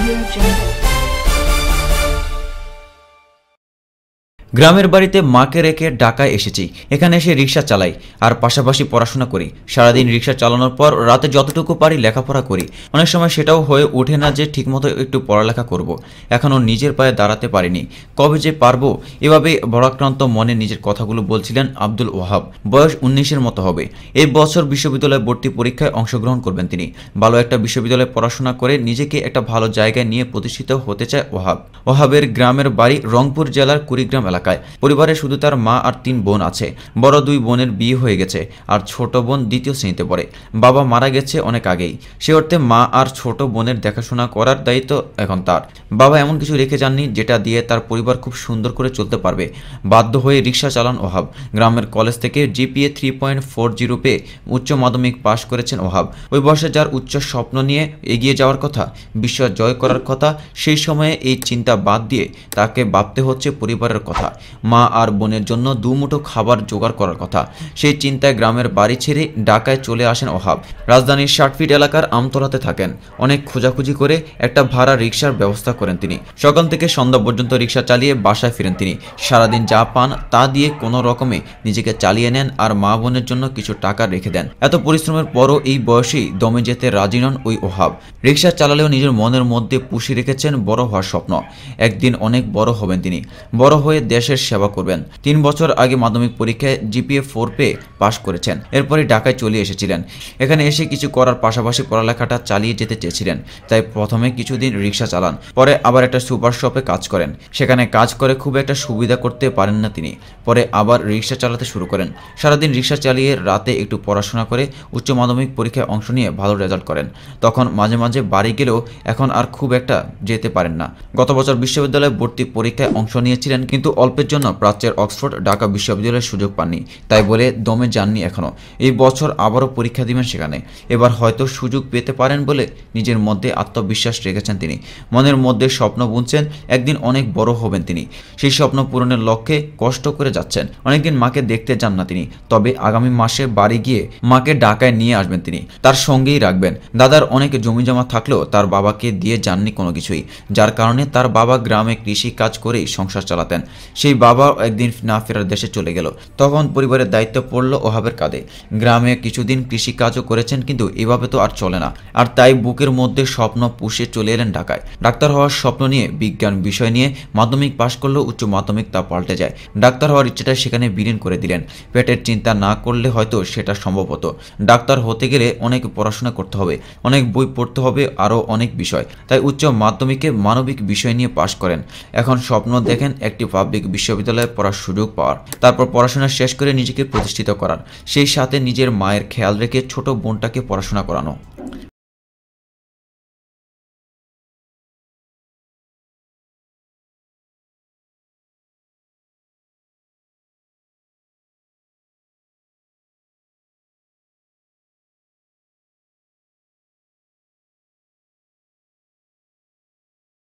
Audio Jungle. গ্রামের বাড়িতে মাকে রেখে ঢাকায় এসেছি। এখানে এসে রিক্সা চালাই আর পাশাপাশি পড়াশোনা করি। সারাদিন রিক্সা চালানোর পর রাতে যতটুকু পারি লেখাপড়া করি। অনেক সময় সেটাও হয়ে ওঠে না যে ঠিকমতো একটু পড়ালেখা করব। এখনও নিজের পায়ে দাঁড়াতে পারিনি। কবে যে পারব এভাবে বড়াক্রান্ত মনে নিজের কথাগুলো বলছিলেন আব্দুল ওহাব বয়স উনিশের মতো হবে। এই বছর বিশ্ববিদ্যালয়ে ভর্তি পরীক্ষায় অংশগ্রহণ করবেন তিনি। ভালো একটা বিশ্ববিদ্যালয়ে পড়াশোনা করে নিজেকে একটা ভালো জায়গায় নিয়ে প্রতিষ্ঠিত হতে চায় ওহাব ওহাবের গ্রামের বাড়ি রংপুর জেলার কুড়িগ্রাম এলাকায়। পরিবারে শুধু তার মা আর তিন বোন আছে। বড় দুই বোনের বিয়ে হয়ে গেছে আর ছোট বোন দ্বিতীয় শ্রেণীতে পড়ে। বাবা মারা গেছে অনেক আগেই। সে অর্থে মা আর ছোট বোনের দেখাশোনা করার দায়িত্ব এখন তার। বাবা এমন কিছু রেখে যাননি যেটা দিয়ে তার পরিবার খুব সুন্দর করে চলতে পারবে। বাধ্য হয়ে রিক্সা চালান ওহাব। গ্রামের কলেজ থেকে GPA three point four zero পেয়ে উচ্চ মাধ্যমিক পাশ করেছেন ওহাব। ওই বয়সে যার উচ্চ স্বপ্ন নিয়ে এগিয়ে যাওয়ার কথা বিশ্ব জয় করার কথা, সেই সময়ে এই চিন্তা বাদ দিয়ে তাকে ভাবতে হচ্ছে পরিবারের কথা। মা আর বোনের জন্য দুমুঠো খাবার জোগাড় করার কথা। সেই চিন্তায় গ্রামের বাড়ি ছেড়ে ঢাকায় চলে আসেন ওহাব রাজধানীর ষাটফিট এলাকার আমতলাতে থাকেন। অনেক খোঁজাখুঁজি করে একটা ভাড়া রিক্সার ব্যবস্থা করেন তিনি। সকাল থেকে সন্ধ্যা পর্যন্ত রিক্সা চালিয়ে বাসায় ফিরেন তিনি। সারাদিন যা পান তা দিয়ে কোনো রকমে নিজেকে চালিয়ে নেন আর মা বোনের জন্য কিছু টাকা রেখে দেন। এত পরিশ্রমের পরও এই বয়সেই দমে যেতে রাজি নন ওই ওহাব রিক্সা চালালেও নিজের মনের মধ্যে পুষে রেখেছেন বড় হওয়ার স্বপ্ন। একদিন অনেক বড় হবেন তিনি। বড় হয়ে দেশের সেবা করবেন। তিন বছর আগে মাধ্যমিক পরীক্ষায় জিপিএ ফোর পেয়ে পাশ করেছেন। এরপরে ঢাকায় চলে এসেছিলেন। এখানে এসে কিছু করার পাশাপাশি পড়ালেখাটা চালিয়ে যেতে চেয়েছিলেন। তাই প্রথমে কিছুদিন রিক্সা চালান, পরে আবার একটা সুপার শপে কাজ করেন। সেখানে কাজ করে খুব একটা সুবিধা করতে পারেন না তিনি। পরে আবার রিক্সা চালাতে শুরু করেন। সারাদিন রিক্সা চালিয়ে রাতে একটু পড়াশোনা করে উচ্চ মাধ্যমিক পরীক্ষায় অংশ নিয়ে ভালো রেজাল্ট করেন। তখন মাঝে মাঝে বাড়ি গেলেও এখন আর খুব একটা যেতে পারেন না। গত বছর বিশ্ববিদ্যালয়ে ভর্তি পরীক্ষায় অংশ নিয়েছিলেন কিন্তু অল্পের জন্য প্রাচ্যের অক্সফোর্ড, ঢাকা বিশ্ববিদ্যালয়ের সুযোগ পাননি। তাই বলে দমে যাননি এখনও এই বছর আবারও পরীক্ষা দিবেন সেখানে। এবার হয়তো সুযোগ পেতে পারেন বলে নিজের মধ্যে আত্মবিশ্বাস রেখেছেন তিনি। মনের মধ্যে স্বপ্ন বুনছেন, একদিন অনেক বড় হবেন তিনি। সেই স্বপ্ন পূরণের লক্ষ্যে কষ্ট করে যাচ্ছেন। অনেকদিন মাকে দেখতে যান না তিনি। তবে আগামী মাসে বাড়ি গিয়ে মাকে ঢাকায় নিয়ে আসবেন তিনি। তার সঙ্গেই রাখবেন। দাদার অনেক জমি জমা থাকলেও তার বাবাকে দিয়ে যাননি কোনো কিছুই, যার কারণে তার বাবা গ্রামে কৃষি কাজ করেই সংসার চালাতেন। সেই বাবা একদিন না ফেরার দেশে চলে গেল। তখন পরিবারের দায়িত্ব পড়ল ওহাবের কাঁধে। গ্রামে কিছুদিন কৃষি কাজও করেছেন, কিন্তু এভাবে তো আর চলে না। আর তাই বুকের মধ্যে স্বপ্ন পুষে চলে এলেন ঢাকায়। ডাক্তার হওয়ার স্বপ্ন নিয়ে, বিজ্ঞান বিষয় নিয়ে মাধ্যমিক পাশ করলেও উচ্চ মাধ্যমিক তা পাল্টে যায়। ডাক্তার হওয়ার ইচ্ছেটা সেখানে বিলীন করে দিলেন। পেটের চিন্তা না করলে হয়তো সেটা সম্ভব হতো। ডাক্তার হতে গেলে অনেক পড়াশোনা করতে হবে, অনেক বই পড়তে হবে, আরও অনেক বিষয়। তাই উচ্চ মাধ্যমিকে মানবিক বিষয় নিয়ে পাশ করেন। এখন স্বপ্ন দেখেন একটি পাবলিক বিশ্ববিদ্যালয়ে পড়ার সুযোগ পাওয়ার। তারপর পড়াশোনা শেষ করে নিজেকে প্রতিষ্ঠিত করার। সেই সাথে নিজের মায়ের খেয়াল রেখে ছোট বোনটাকে পড়াশোনা করানো।